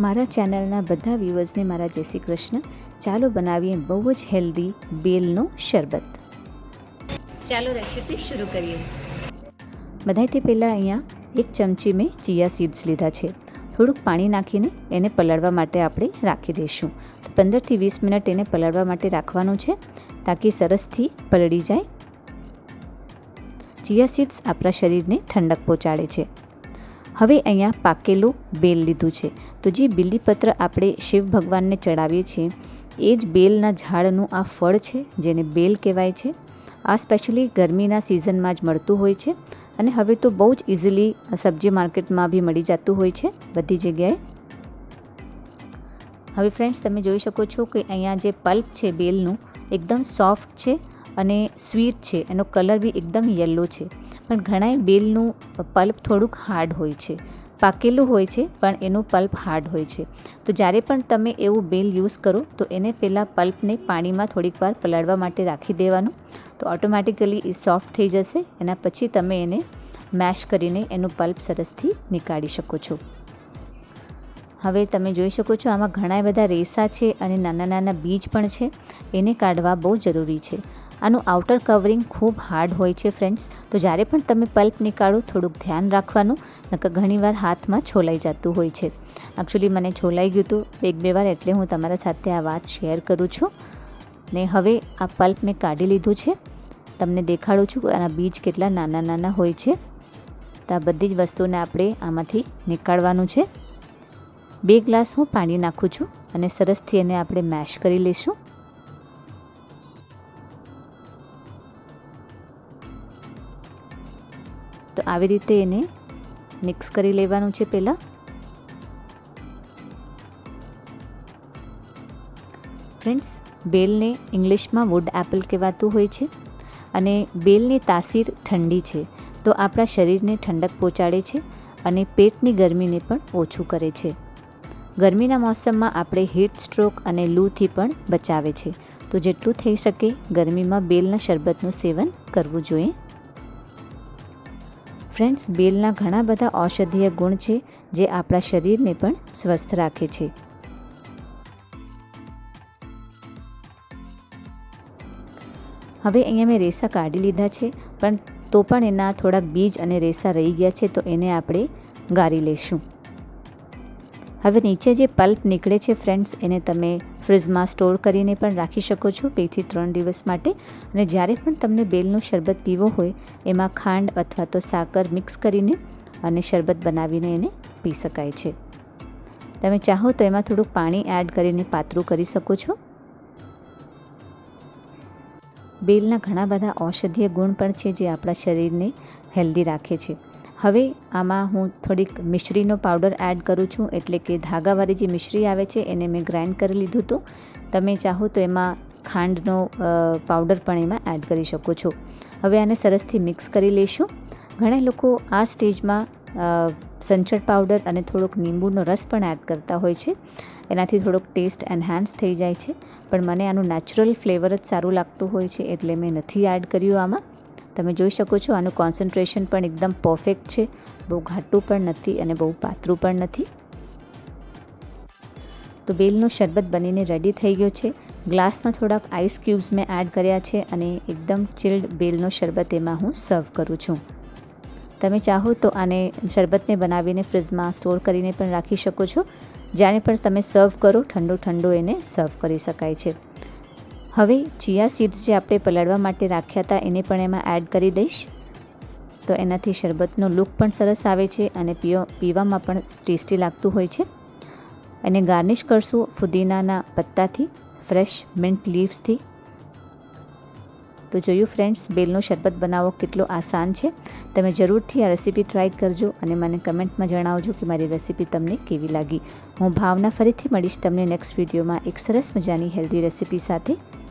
મારા ચેનલના બધા વ્યૂઅર્સને મારા જય શ્રી કૃષ્ણ. ચાલો બનાવીએ બહુ જ હેલ્ધી બેલનું શરબત. ચાલો રેસીપી શરૂ કરીએ. બધાથી પહેલાં અહીંયા એક ચમચી મેં ચિયા સીડ્સ લીધા છે. થોડુંક પાણી નાખીને એને પલાળવા માટે આપણે રાખી દઈશું. પંદરથી વીસ મિનિટ એને પલાળવા માટે રાખવાનું છે તાકી સરસથી પલળી જાય. ચિયા સીડ્સ આપણા શરીરને ઠંડક પહોંચાડે છે. હવે અહીંયા પાકેલું બેલ લીધું છે. તો જે બિલીપત્ર આપણે શિવ ભગવાનને ચડાવીએ છીએ, એ જ બેલના ઝાડનું આ ફળ છે, જેને બેલ કહેવાય છે. આ સ્પેશિયલી ગરમીના સિઝનમાં જ મળતું હોય છે અને હવે તો બહુ જ ઇઝીલી સબ્જી માર્કેટમાં બી મળી જતું હોય છે બધી જગ્યાએ. હવે ફ્રેન્ડ્સ તમે જોઈ શકો છો કે અહીંયા જે પલ્પ છે બેલનું, એકદમ સોફ્ટ છે અને સ્વીટ છે, એનો કલર બી એકદમ યલો છે. પણ ઘણાય બેલનું પલ્પ થોડુંક હાર્ડ હોય છે. પાકેલું હોય છે, પણ એનું પલ્પ હાર્ડ હોય છે. તો જ્યારે પણ તમે એવું બેલ યુઝ કરો, તો એને પહેલાં પલ્પને પાણીમાં થોડીક વાર પલાળવા માટે રાખી દેવાનું. તો ઓટોમેટિકલી એ સોફ્ટ થઈ જશે, એના પછી તમે એને મેશ કરીને એનું પલ્પ સરસથી નીકાળી શકો છો. હવે તમે જોઈ શકો છો, આમાં ઘણા બધા રેસા છે અને નાના નાના બીજ પણ છે. એને કાઢવા બહુ જરૂરી છે. આનું આઉટર કવરિંગ ખૂબ હાર્ડ હોય છે ફ્રેન્ડ્સ તો જ્યારે પણ તમે પલ્પ નીકાળો, થોડુંક ધ્યાન રાખવાનું, નકર ઘણીવાર હાથમાં છોલાઈ જતું હોય છે. એકચ્યુઅલી મને છોલાઈ ગયું હતું એક બે વાર, એટલે હું તમારા સાથે આ વાત શેર કરું છું. ને હવે આ પલ્પ મેં કાઢી લીધું છે. તમને દેખાડું છું આના બીજ કેટલા નાના નાના હોય છે. તો આ બધી જ વસ્તુને આપણે આમાંથી નીકાળવાનું છે. બે ગ્લાસ હું પાણી નાખું છું અને સરસથી એને આપણે મેશ કરી લઈશું. તો આવી રીતે એને મિક્સ કરી લેવાનું છે પહેલાં. ફ્રેન્ડ્સ, બેલને ઇંગ્લિશમાં વુડ એપલ કહેવાતું હોય છે અને બેલની તાસીર ઠંડી છે તો આપણા શરીરને ઠંડક પહોંચાડે છે અને પેટની ગરમીને પણ ઓછું કરે છે. ગરમીના મોસમમાં આપણે હીટ સ્ટ્રોક અને લૂથી પણ બચાવે છે. તો જેટલું થઈ શકે ગરમીમાં બેલના શરબતનું સેવન કરવું જોઈએ. ફ્રેન્ડ્સ, બેલના ઘણા બધા ઔષધીય ગુણ છે જે આપણા શરીરને પણ સ્વસ્થ રાખે છે. હવે અહીંયા મેં રેસા કાઢી લીધા છે, પણ તો પણ એના થોડાક બીજ અને રેસા રહી ગયા છે, તો એને આપણે ગાળી લઈશું. હવે નીચે જે પલ્પ નીકળે છે ફ્રેન્ડ્સ, એને તમે ફ્રીજમાં સ્ટોર કરીને પણ રાખી શકો છો બેથી ત્રણ દિવસ માટે. અને જ્યારે પણ તમને બેલનું શરબત પીવો હોય, એમાં ખાંડ અથવા તો સાકર મિક્સ કરીને અને શરબત બનાવીને એને પી શકાય છે. તમે ચાહો તો એમાં થોડુંક પાણી એડ કરીને પાતળું કરી શકો છો. બેલના ઘણા બધા ઔષધીય ગુણ પણ છે જે આપણા શરીરને હેલ્ધી રાખે છે. હવે આમાં હું થોડીક મિશ્રીનો પાવડર એડ કરું છું, એટલે કે ધાગાવાળી જે મિશ્રી આવે છે એને મેં ગ્રાઇન્ડ કરી લીધું હતું. તમે ચાહો તો એમાં ખાંડનો પાવડર પણ એમાં એડ કરી શકો છો. હવે આને સરસથી મિક્સ કરી લઈશું. ઘણા લોકો આ સ્ટેજમાં સંચળ પાવડર અને થોડોક લીંબુનો રસ પણ એડ કરતા હોય છે. એનાથી થોડોક ટેસ્ટ એન્હાન્સ થઈ જાય છે. પણ મને આનું નેચરલ ફ્લેવર જ સારું લાગતું હોય છે, એટલે મેં નથી એડ કર્યું આમાં. તમે જોઈ શકો છો, આનું કોન્સન્ટ્રેશન પણ એકદમ પરફેક્ટ છે. બહુ ઘાટું પણ નથી અને બહુ પાતળું પણ નથી. તો બેલનો શરબત બનીને રેડી થઈ ગયો છે. ગ્લાસમાં થોડાક આઈસ ક્યુબ્સ મેં એડ કર્યા છે અને એકદમ ચિલ્ડ બેલનો શરબત એમાં હું સર્વ કરું છું. તમે ચાહો તો આને શરબતને બનાવીને ફ્રીજમાં સ્ટોર કરીને પણ રાખી શકો છો. જ્યારે પણ તમે સર્વ કરો ઠંડો ઠંડો એને સર્વ કરી શકાય છે. હવે ચિયા સીડ્સ જે આપણે પલાળવા માટે રાખ્યા હતા એને પણ એમાં એડ કરી દઈશ. તો એનાથી શરબતનો લુક પણ સરસ આવે છે અને પીઓ, પીવામાં પણ ટેસ્ટી લાગતું હોય છે. એને ગાર્નિશ કરશું ફુદીનાના પત્તાથી, ફ્રેશ મિન્ટ લીવ્સથી. તો જોયું ફ્રેન્ડ્સ, બેલનો શરબત બનાવવો કેટલો આસાન છે. તમે જરૂરથી આ રેસીપી ટ્રાય કરજો અને મને કમેન્ટમાં જણાવજો કે મારી રેસીપી તમને કેવી લાગી. હું ભાવના ફરીથી મળીશ તમને નેક્સ્ટ વિડીયોમાં એક સરસ મજાની હેલ્ધી રેસીપી સાથે.